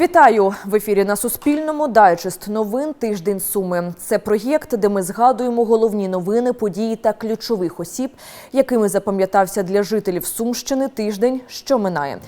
Вітаю в ефірі на Суспільному. Дайджест новин тиждень суми. Це проєкт, де ми згадуємо головні новини, події та ключових осіб, якими запам'ятався для жителів Сумщини тиждень, що минає.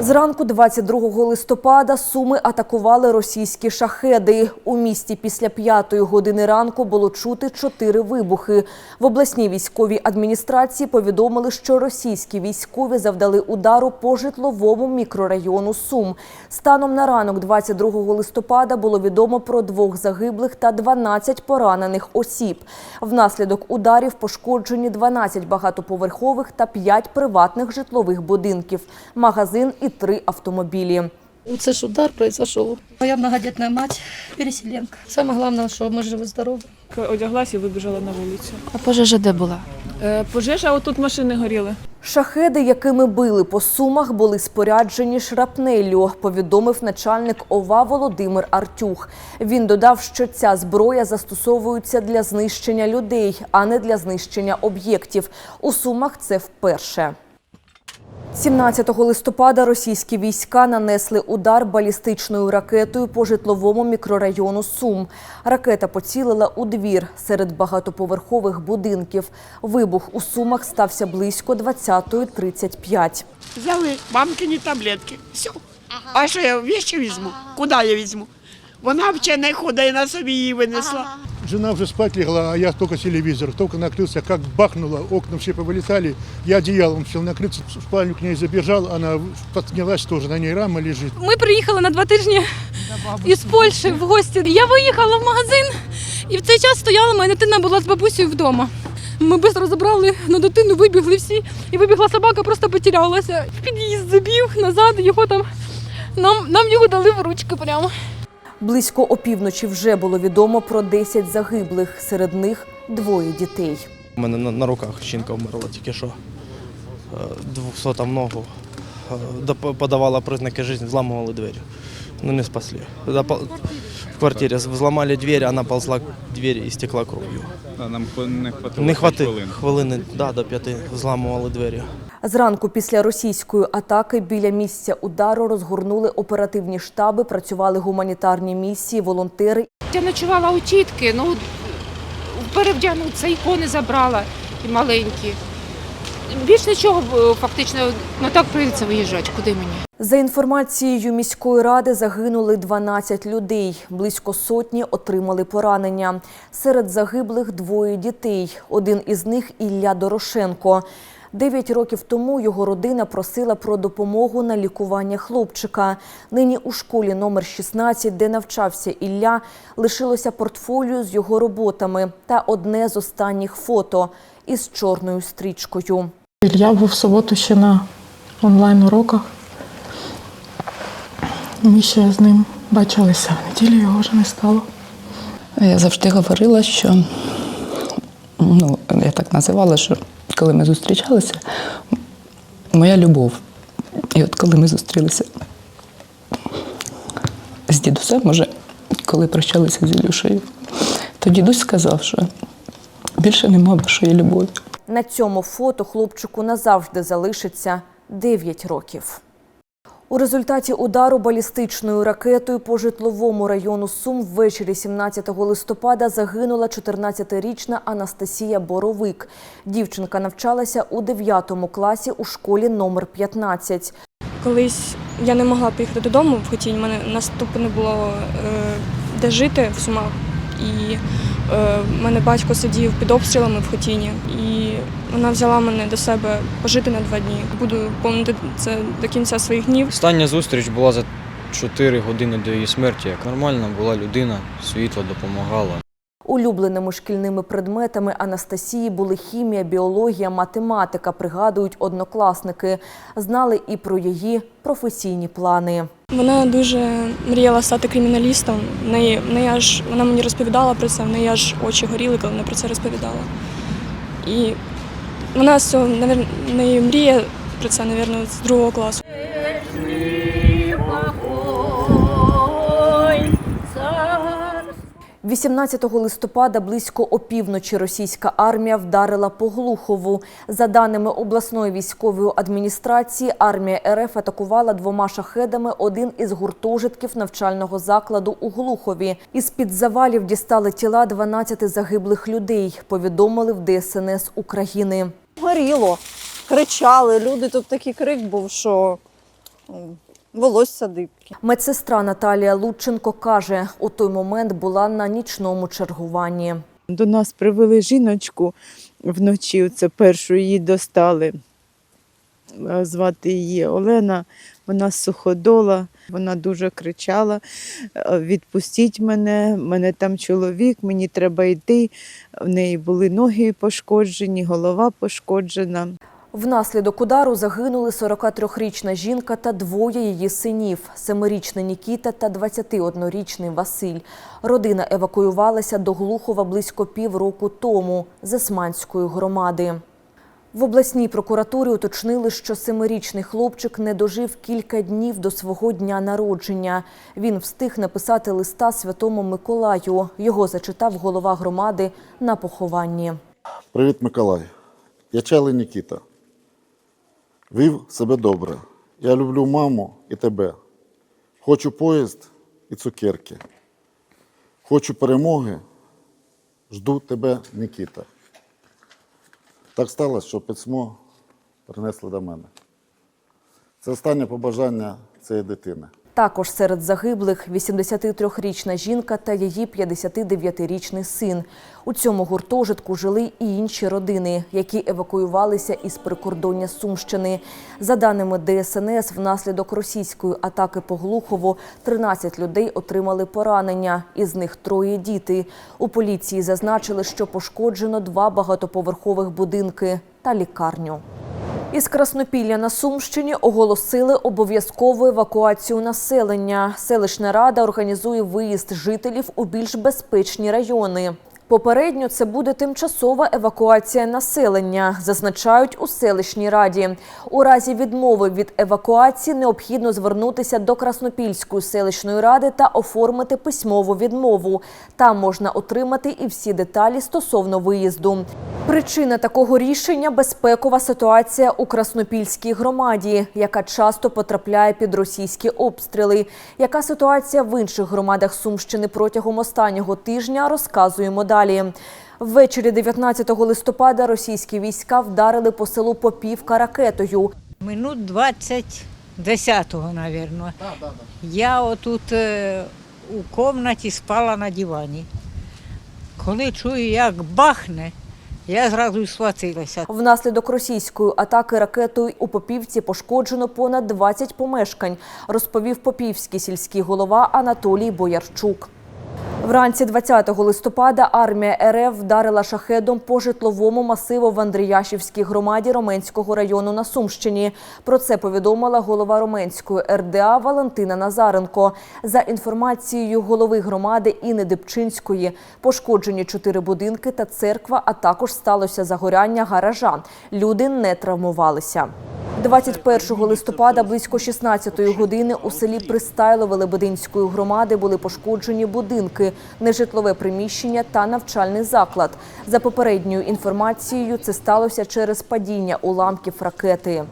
Зранку 22 листопада Суми атакували російські шахеди. У місті після п'ятої години ранку було чути чотири вибухи. В обласній військовій адміністрації повідомили, що російські військові завдали удару по житловому мікрорайону Сум. Станом на ранок 22 листопада було відомо про двох загиблих та 12 поранених осіб. Внаслідок ударів пошкоджені 12 багатоповерхових та 5 приватних житлових будинків, магазин і три автомобілі. Це ж удар произошел. Моя многодетная мать, переселенка. Саме головне, що ми живі здорові. Одяглась і вибіжала на вулицю. А пожежа де була? Е, пожежа, отут машини горіли. Шахеди, якими били по сумах, були споряджені шрапнеллю, повідомив начальник ОВА Володимир Артюх. Він додав, що ця зброя застосовується для знищення людей, а не для знищення об'єктів. У сумах це вперше. 17 листопада російські війська нанесли удар балістичною ракетою по житловому мікрорайону Сум. Ракета поцілила у двір серед багатоповерхових будинків. Вибух у Сумах стався близько 20.35. Взяли мамкині таблетки. Все. А що я вещи візьму? Куди я візьму? Вона не ходить, на собі її винесла. Жена уже спать легла, а я только телевизор. Только накрылся, как бахнуло, окна все повылетали. Я одеялом хотел накрыться, в спальню к ней забежал, она поднялась тоже, на ней рама лежит. Ми приїхали на два тижні із Польщі в гості. Я виїхала в магазин і в цей час стояла, моя дитина була з бабусею вдома. Ми швидко забрали на дитину, вибігли всі, і вибігла собака, просто потерялася. В під'їзд забіг назад, його там нам, нам його дали в ручки прямо. Близько опівночі вже було відомо про 10 загиблих. Серед них двоє дітей. У мене на, на руках жінка вмерла тільки що. Е, Двохсота ногу. Е, Подавала признаки життя, зламували двері. Ну не спасли. В квартирі взламали двері, вона ползла двері і стекла кров'ю. Нам не хватило Не хватило хвилин. хвилини да, до п'яти взламували двері. Зранку після російської атаки біля місця удару розгорнули оперативні штаби, працювали гуманітарні місії, волонтери Я ночувала у тітки, ну перевдягнутися, ікони забрала і маленькі. Більш нічого е, фактично, ну так прийдеться виїжджати, куди мені. За інформацією міської ради загинули 12 людей. Близько сотні отримали поранення. Серед загиблих двоє дітей. Один із них Ілля Дорошенко. Дев'ять років тому його родина просила про допомогу на лікування хлопчика. Нині у школі номер 16, де навчався Ілля, лишилося портфоліо з його роботами та одне з останніх фото із чорною стрічкою. Я був в суботу ще на онлайн-уроках. Ми ще з ним бачилися. В неділю його вже не стало. Я завжди говорила, що ну, я так називала, що коли ми зустрічалися, моя любов. І от коли ми зустрілися з дідусем, може, коли прощалися з Ілюшею, то дідусь сказав, що більше нема вашої любові. На цьому фото хлопчику назавжди залишиться 9 років. У результаті удару балістичною ракетою по житловому району Сум ввечері 17 листопада загинула 14-річна Анастасія Боровик. Дівчинка навчалася у 9 класі у школі номер 15. Колись я не могла поїхати додому в Хотінь, мене наступу не було е, де жити в Сумах. І е, мене батько сидів під обстрілами в Хотіні, і вона взяла мене до себе пожити на два дні. Буду пам'ятати це до кінця своїх днів. Остання зустріч була за 4 години до її смерті. Як нормальна була людина, світло допомагала. Улюбленими шкільними предметами Анастасії були хімія, біологія, математика, пригадують однокласники. Знали і про її професійні плани. Вона дуже мріяла стати криміналістом. Неї, неї аж вона мені розповідала про це, в неї аж очі горіли, коли вона про це розповідала. І вона з цього, в мріє про це, мабуть, з другого класу. 18 листопада близько опівночі російська армія вдарила по Глухову. За даними обласної військової адміністрації, армія РФ атакувала двома шахедами один із гуртожитків навчального закладу у Глухові. Із під завалів дістали тіла 12 загиблих людей. Повідомили в ДСНС України. горіло, кричали. Люди тут такий крик був, що волосся дибки. Медсестра Наталія Лученко каже, у той момент була на нічному чергуванні. До нас привели жіночку вночі, це першу її достали. Звати її Олена, вона суходола, вона дуже кричала: «Е, відпустіть мене, мене там чоловік, мені треба йти. В неї були ноги пошкоджені, голова пошкоджена. Внаслідок удару загинули 43-річна жінка та двоє її синів – семирічний Нікіта та 21-річний Василь. Родина евакуювалася до Глухова близько півроку тому з Есманської громади. В обласній прокуратурі уточнили, що семирічний хлопчик не дожив кілька днів до свого дня народження. Він встиг написати листа святому Миколаю. Його зачитав голова громади на похованні. Привіт, Миколай. Я Чайлий Нікіта. Вів себе добре. Я люблю маму і тебе. Хочу поїзд і цукерки. Хочу перемоги. Жду тебе, Нікіта. Так сталося, що письмо принесли до мене. Це останнє побажання цієї дитини. Також серед загиблих 83-річна жінка та її 59-річний син. У цьому гуртожитку жили і інші родини, які евакуювалися із прикордоння Сумщини. За даними ДСНС, внаслідок російської атаки по Глухову 13 людей отримали поранення, із них троє діти. У поліції зазначили, що пошкоджено два багатоповерхових будинки та лікарню. Із Краснопілля на Сумщині оголосили обов'язкову евакуацію населення. Селищна рада організує виїзд жителів у більш безпечні райони. Попередньо це буде тимчасова евакуація населення, зазначають у селищній раді. У разі відмови від евакуації необхідно звернутися до Краснопільської селищної ради та оформити письмову відмову. Там можна отримати і всі деталі стосовно виїзду. Причина такого рішення безпекова ситуація у Краснопільській громаді, яка часто потрапляє під російські обстріли. Яка ситуація в інших громадах Сумщини протягом останнього тижня, розказуємо далі. Ввечері 19 листопада російські війська вдарили по селу Попівка ракетою. Минут 20 10-го, мабуть. Я отут е, у кімнаті спала на дивані. Коли чую, як бахне, я зразу й схватилася. Внаслідок російської атаки ракетою у Попівці пошкоджено понад 20 помешкань, розповів попівський сільський голова Анатолій Боярчук. Вранці 20 листопада армія РФ вдарила шахедом по житловому масиву в Андріяшівській громаді Роменського району на Сумщині. Про це повідомила голова Роменської РДА Валентина Назаренко. За інформацією голови громади Інни Дибчинської, пошкоджені чотири будинки та церква, а також сталося загоряння гаража. Люди не травмувалися. 21 листопада близько 16 години у селі Пристайлове Лебединської громади були пошкоджені будинки, нежитлове приміщення та навчальний заклад. За попередньою інформацією, це сталося через падіння уламків ракети.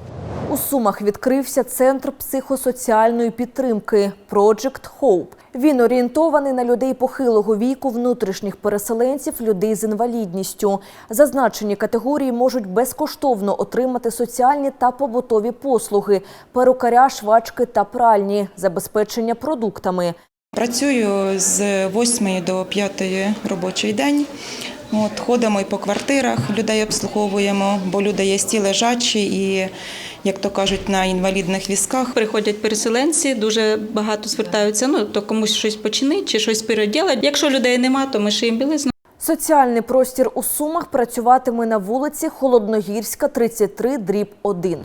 У Сумах відкрився центр психосоціальної підтримки Project Hope. Він орієнтований на людей похилого віку, внутрішніх переселенців, людей з інвалідністю. Зазначені категорії можуть безкоштовно отримати соціальні та побутові послуги, перукаря, швачки та пральні, забезпечення продуктами. Працюю з 8 до 5 робочий день. От, ходимо і по квартирах, людей обслуговуємо, бо люди є ті лежачі і, як то кажуть, на інвалідних візках. Приходять переселенці, дуже багато звертаються, ну то комусь щось починить чи щось переділать. Якщо людей нема, то ми шиємо білизну. Соціальний простір у Сумах працюватиме на вулиці Холодногірська, 33, дріб 1.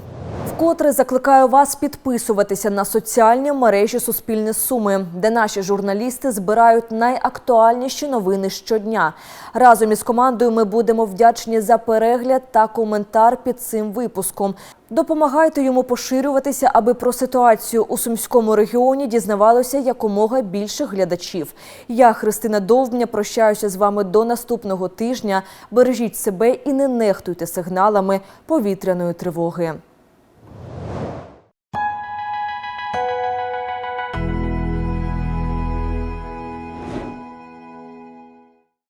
Вкотре закликаю вас підписуватися на соціальні мережі Суспільне Суми, де наші журналісти збирають найактуальніші новини щодня. Разом із командою ми будемо вдячні за перегляд та коментар під цим випуском. Допомагайте йому поширюватися, аби про ситуацію у сумському регіоні дізнавалося якомога більше глядачів. Я, Христина Довбня, прощаюся з вами до наступного тижня. Бережіть себе і не нехтуйте сигналами повітряної тривоги.